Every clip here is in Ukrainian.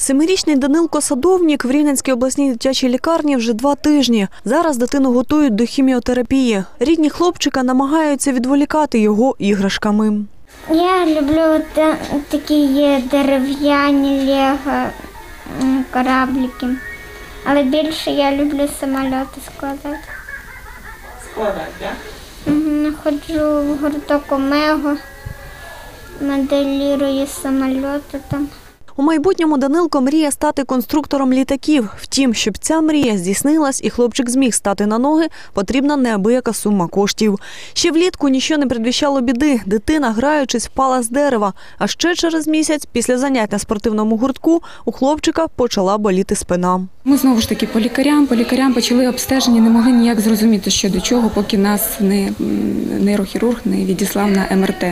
Семирічний Данилко Садовнік в Рівненській обласній дитячій лікарні вже два тижні. Зараз дитину готують до хіміотерапії. Рідні хлопчика намагаються відволікати його іграшками. Я люблю такі дерев'яні лего кораблики. Але більше я люблю самольоти складати. Складати, так? Ходжу в гурток Омего, моделірую самольоти там. У майбутньому Данилко мріє стати конструктором літаків. Втім, щоб ця мрія здійснилась і хлопчик зміг стати на ноги, потрібна неабияка сума коштів. Ще влітку нічого не предвіщало біди. Дитина, граючись, впала з дерева. А ще через місяць, після занять на спортивному гуртку, у хлопчика почала боліти спина. Ми знову ж таки по лікарям, по лікарям почали обстеження, не могли ніяк зрозуміти, що до чого, поки нас не нейрохірург не відіслав на МРТ.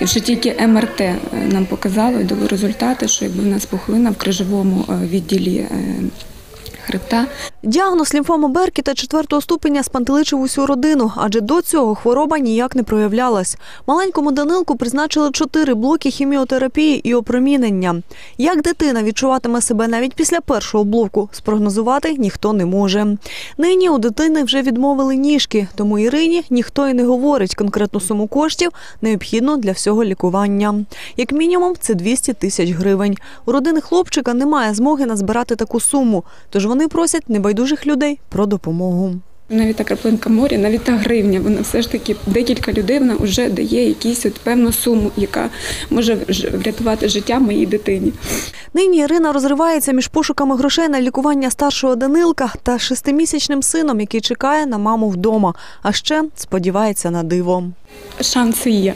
І вже тільки МРТ е, нам показало і дало результати, що якби в нас пухлина в крижовому е, відділі е, хребта. Діагноз лімфома Беркіта четвертого ступеня спантеличив усю родину, адже до цього хвороба ніяк не проявлялась. Маленькому Данилку призначили чотири блоки хіміотерапії і опромінення. Як дитина відчуватиме себе навіть після першого блоку, спрогнозувати ніхто не може. Нині у дитини вже відмовили ніжки, тому Ірині ніхто і не говорить конкретну суму коштів, необхідну для всього лікування. Як мінімум, це 200 тисяч гривень. У родини хлопчика немає змоги назбирати таку суму, тож вони просять небайдужих людей про допомогу. Навіть та краплинка моря, навіть та гривня, вона все ж таки декілька людей вона вже дає якусь от певну суму, яка може врятувати життя моїй дитині. Нині Ірина розривається між пошуками грошей на лікування старшого Данилка та шестимісячним сином, який чекає на маму вдома, а ще сподівається на диво. Шанси є.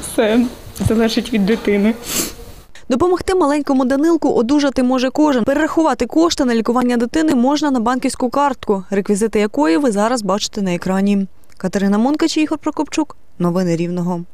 Все залежить від дитини. Допомогти маленькому Данилку одужати може кожен. Перерахувати кошти на лікування дитини можна на банківську картку, реквізити якої ви зараз бачите на екрані. Катерина Монкач, Ігор Прокопчук. Новини Рівного.